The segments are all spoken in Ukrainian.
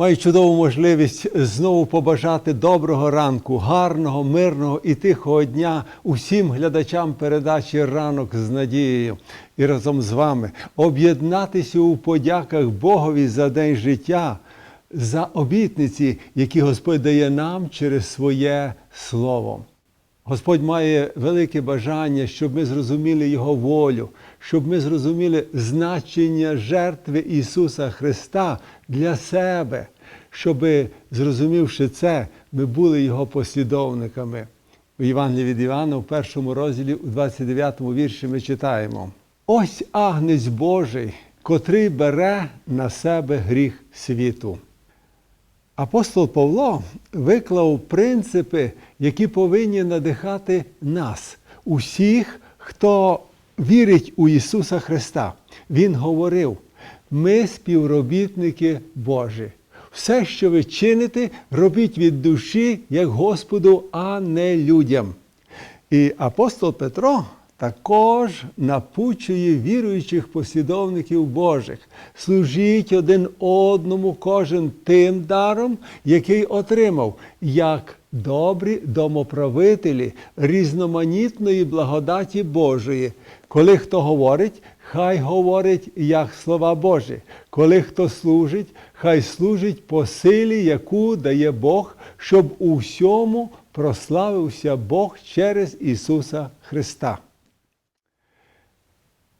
Маю чудову можливість знову побажати доброго ранку, гарного, мирного і тихого дня усім глядачам передачі Ранок з надією і разом з вами об'єднатися у подяках Богові за день життя, за обітниці, які Господь дає нам через своє Слово. Господь має велике бажання, щоб ми зрозуміли Його волю, щоб ми зрозуміли значення жертви Ісуса Христа для себе, щоб, зрозумівши це, ми були Його послідовниками. У Євангелії від Івана, в першому розділі, у 29 му вірші, ми читаємо: Ось агнець Божий, котрий бере на себе гріх світу. Апостол Павло виклав принципи, які повинні надихати нас, усіх, хто вірить у Ісуса Христа. Він говорив: ми співробітники Божі. Все, що ви чините, робіть від душі, як Господу, а не людям. І апостол Петро також напучує віруючих послідовників Божих. Служіть один одному кожен тим даром, який отримав, як добрі домоправителі різноманітної благодаті Божої. Коли хто говорить, хай говорить як слова Божі. Коли хто служить, хай служить по силі, яку дає Бог, щоб у всьому прославився Бог через Ісуса Христа.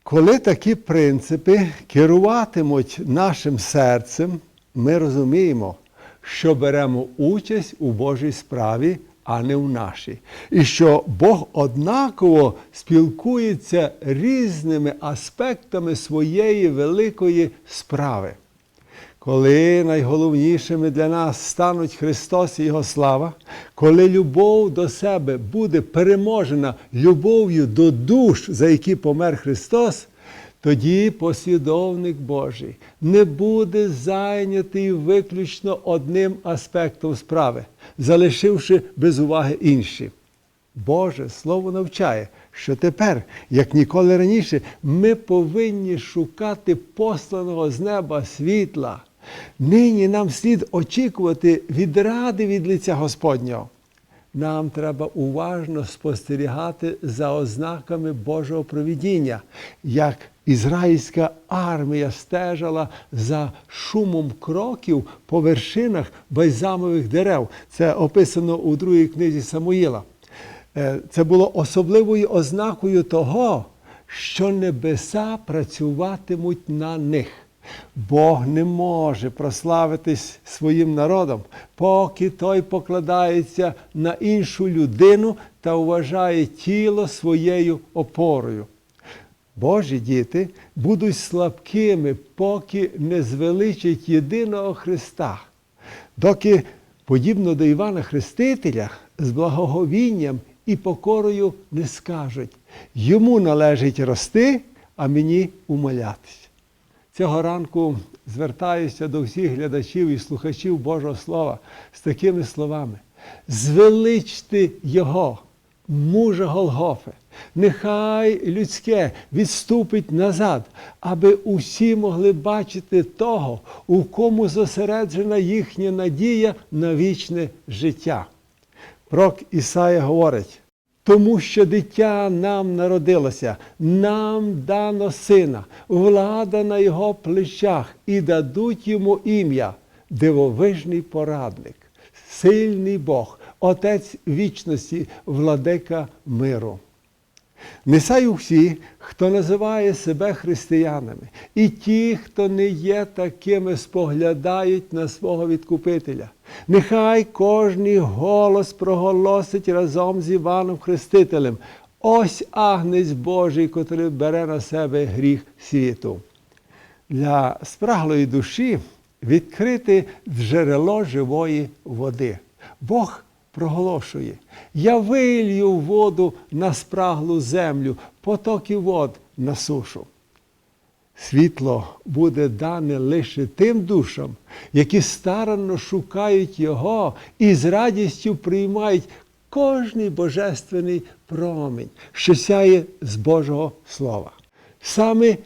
Коли такі принципи керуватимуть нашим серцем, ми розуміємо, що беремо участь у Божій справі, а не в нашій. І що Бог однаково спілкується різними аспектами своєї великої справи. Коли найголовнішими для нас стануть Христос і Його слава, коли любов до себе буде переможена любов'ю до душ, за які помер Христос, тоді послідовник Божий не буде зайнятий виключно одним аспектом справи, залишивши без уваги інші. Боже Слово навчає, що тепер, як ніколи раніше, ми повинні шукати посланого з неба світла. Нині нам слід очікувати відради від лиця Господнього. Нам треба уважно спостерігати за ознаками Божого провідіння, як ізраїльська армія стежала за шумом кроків по вершинах бальзамових дерев. Це описано у другій книзі Самуїла. Е, Це було особливою ознакою того, що небеса працюватимуть на них. Бог не може прославитись своїм народом, поки той покладається на іншу людину та вважає тіло своєю опорою. Божі діти будуть слабкими, поки не звеличать єдиного Христа, доки, подібно до Івана Хрестителя, з благоговінням і покорою не скажуть йому належить рости, а мені умолятись. Цього ранку звертаюся до всіх глядачів і слухачів Божого Слова з такими словами: звеличте Його, мужа Голгофи, нехай людське відступить назад, аби усі могли бачити того, у кому зосереджена їхня надія на вічне життя. Пророк Ісая говорить, тому що дитя нам народилося, нам дано сина, влада на його плечах, і дадуть йому ім'я, дивовижний порадник, сильний Бог, Отець вічності, владика миру. Нехай всі, хто називає себе християнами, і ті, хто не є такими, споглядають на свого відкупителя. Нехай кожний голос проголосить разом з Іваном Хрестителем. Ось агнець Божий, котрий бере на себе гріх світу. Для спраглої душі відкрити джерело живої води. Бог проголошує: Я вилью воду на спраглу землю, потоки вод на сушу. Світло буде дане лише тим душам, які старанно шукають Його і з радістю приймають кожний божественний промінь, що сяє з Божого Слова. Саме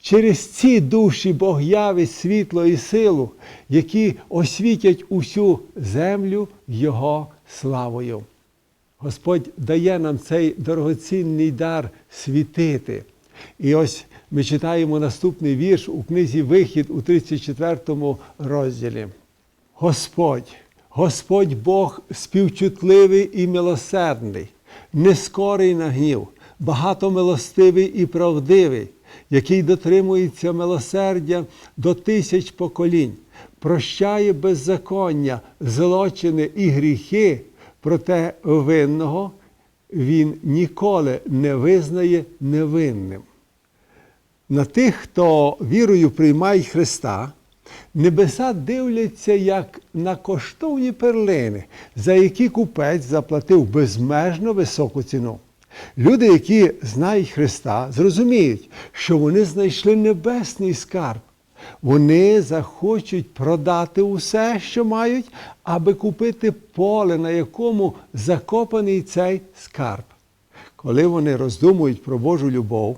Через ці душі Бог явить світло і силу, які освітять усю землю Його славою. Господь дає нам цей дорогоцінний дар світити. І ось ми читаємо наступний вірш у книзі Вихід у 34 розділі. Господь, Господь Бог співчутливий і милосердний, нескорий на гнів, багатомилостивий і правдивий, який дотримується милосердя до тисяч поколінь, прощає беззаконня, злочини і гріхи, проте винного він ніколи не визнає невинним. На тих, хто вірою приймає Христа, небеса дивляться як на коштовні перлини, за які купець заплатив безмежно високу ціну. Люди, які знають Христа, зрозуміють, що вони знайшли небесний скарб. Вони захочуть продати усе, що мають, аби купити поле, на якому закопаний цей скарб. Коли вони роздумують про Божу любов,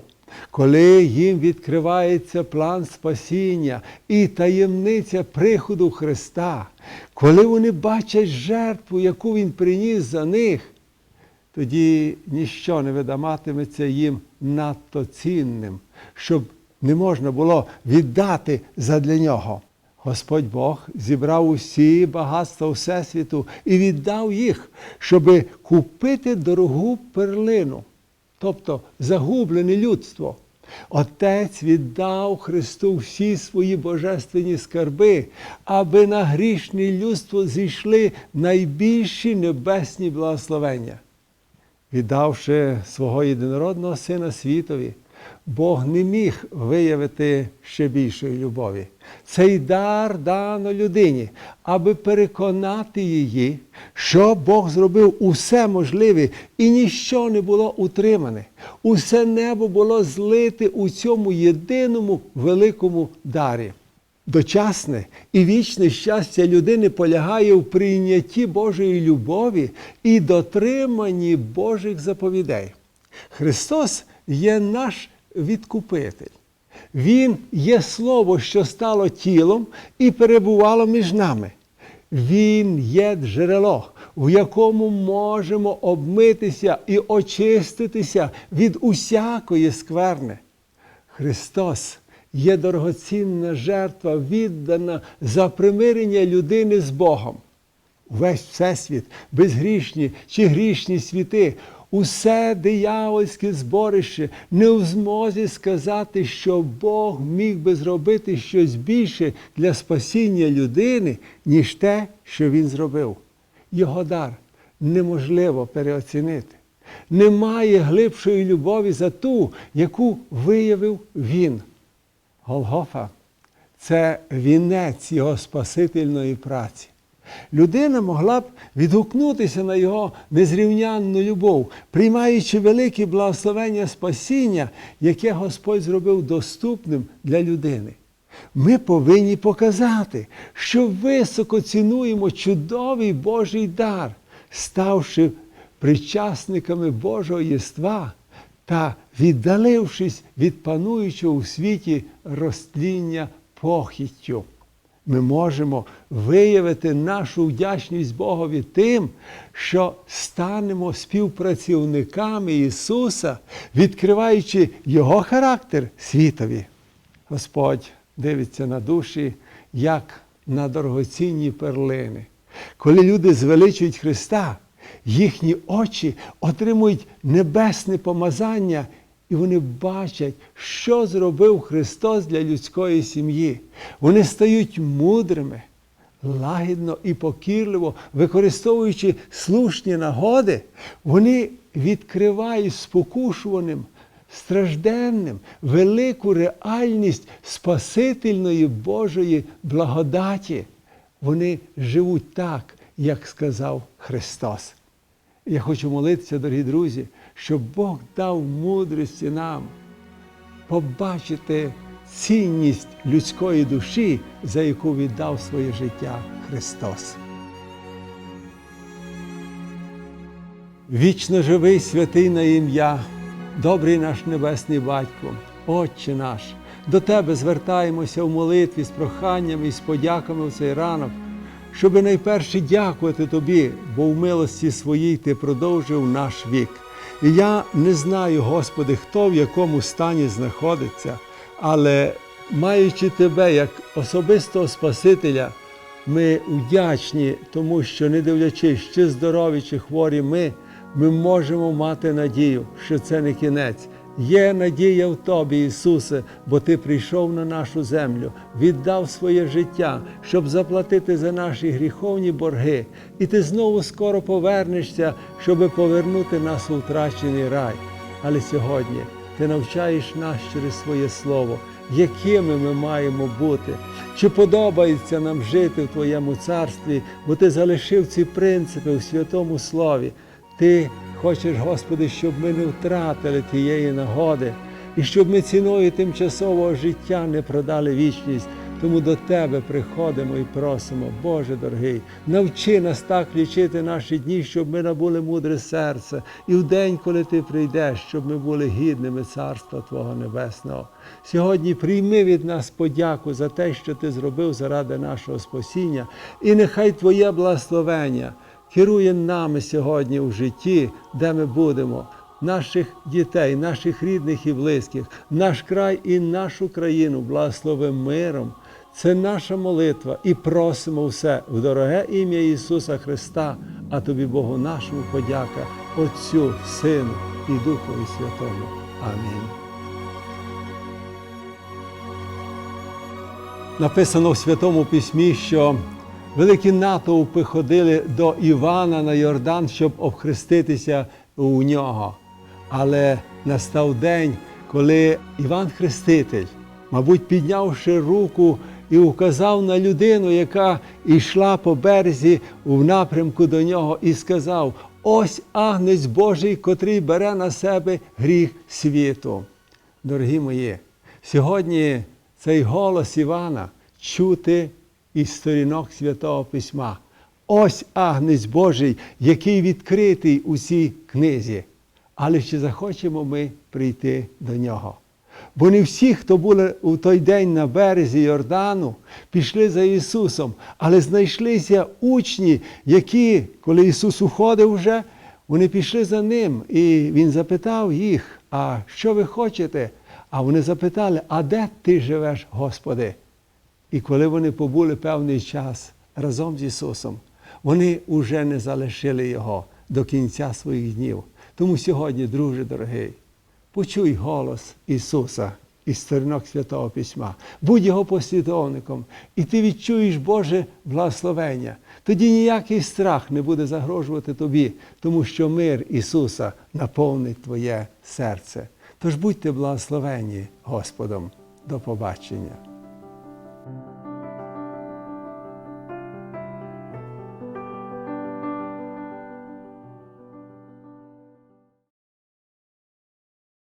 коли їм відкривається план спасіння і таємниця приходу Христа, коли вони бачать жертву, яку Він приніс за них, тоді ніщо не видаматиметься їм надто цінним, щоб не можна було віддати задля нього. Господь Бог зібрав усі багатства Всесвіту і віддав їх, щоб купити дорогу перлину, тобто загублене людство. Отець віддав Христу всі свої божественні скарби, аби на грішне людство зійшли найбільші небесні благословення. Віддавши свого єдинородного сина світові, Бог не міг виявити ще більшої любові. Цей дар дано людині, аби переконати її, що Бог зробив усе можливе і ніщо не було утримане. Усе небо було злите у цьому єдиному великому дарі. Дочасне і вічне щастя людини полягає в прийнятті Божої любові і дотриманні Божих заповідей. Христос є наш відкупитель. Він є Слово, що стало тілом і перебувало між нами. Він є джерело, в якому можемо обмитися і очиститися від усякої скверни. Христос є дорогоцінна жертва, віддана за примирення людини з Богом. Весь Всесвіт, безгрішні чи грішні світи, усе диявольське зборище не в змозі сказати, що Бог міг би зробити щось більше для спасіння людини, ніж те, що Він зробив. Його дар неможливо переоцінити. Немає глибшої любові за ту, яку виявив Він. Голгофа це вінець його спасительної праці. Людина могла б відгукнутися на його незрівнянну любов, приймаючи велике благословення спасіння, яке Господь зробив доступним для людини. Ми повинні показати, що високо цінуємо чудовий Божий дар, ставши причасниками Божого єства та віддалившись від пануючого у світі розтління похіттю. Ми можемо виявити нашу вдячність Богові тим, що станемо співпрацівниками Ісуса, відкриваючи Його характер світові. Господь дивиться на душі, як на дорогоцінні перлини. Коли люди звеличують Христа, їхні очі отримують небесне помазання, і вони бачать, що зробив Христос для людської сім'ї. Вони стають мудрими, лагідно і покірливо, використовуючи слушні нагоди, вони відкривають спокушуваним, стражденним велику реальність Спасительної Божої благодаті. Вони живуть так, як сказав Христос. Я хочу молитися, дорогі друзі, щоб Бог дав мудрості нам побачити цінність людської душі, за яку віддав своє життя Христос. Вічно живий святий на ім'я, добрий наш Небесний Батько, Отче наш, До Тебе звертаємося в молитві з проханнями і з подяками в цей ранок, щоби найперше дякувати Тобі, бо в милості своїй Ти продовжив наш вік. І я не знаю, Господи, хто в якому стані знаходиться, але маючи Тебе як особистого Спасителя, ми вдячні, тому що, не дивлячись, чи здорові, чи хворі ми, ми можемо мати надію, що це не кінець. Є надія в Тобі, Ісусе, бо Ти прийшов на нашу землю, віддав своє життя, щоб заплатити за наші гріховні борги, і Ти знову скоро повернешся, щоб повернути нас у втрачений рай. Але сьогодні Ти навчаєш нас через своє Слово, якими ми маємо бути. Чи подобається нам жити в Твоєму царстві, бо Ти залишив ці принципи в святому Слові. Ти хочеш, Господи, щоб ми не втратили тієї нагоди і щоб ми ціною тимчасового життя не продали вічність. Тому до Тебе приходимо і просимо, Боже дорогий, навчи нас так лічити наші дні, щоб ми набули мудре серце, і в день, коли Ти прийдеш, щоб ми були гідними Царства Твого Небесного. Сьогодні прийми від нас подяку за те, що Ти зробив заради нашого спасіння, і нехай Твоє благословення керує нами сьогодні у житті, де ми будемо. Наших дітей, наших рідних і близьких, наш край і нашу країну благослови миром. Це наша молитва і просимо все в дороге ім'я Ісуса Христа, а тобі Богу нашому подяка, Отцю, Сину і Духові Святому. Амінь. Написано в Святому Письмі, що великі натовпи ходили до Івана на Йордан, щоб обхреститися у нього. Але настав день, коли Іван Хреститель, мабуть, піднявши руку і указав на людину, яка йшла по березі в напрямку до нього, і сказав: Ось агнець Божий, котрий бере на себе гріх світу. Дорогі мої, сьогодні цей голос Івана чути із сторінок Святого Письма. Ось агнець Божий, який відкритий у цій книзі. Але чи захочемо ми прийти до нього? Бо не всі, хто були у той день на березі Йордану, пішли за Ісусом, але знайшлися учні, які, коли Ісус уходив вже, вони пішли за Ним. І Він запитав їх, а що ви хочете? А вони запитали, а де ти живеш, Господи? І коли вони побули певний час разом з Ісусом, вони вже не залишили Його до кінця своїх днів. Тому сьогодні, друже дорогий, почуй голос Ісуса із сторінок Святого Письма, будь Його послідовником, і ти відчуєш Боже благословення. Тоді ніякий страх не буде загрожувати тобі, тому що мир Ісуса наповнить твоє серце. Тож будьте благословені Господом. До побачення.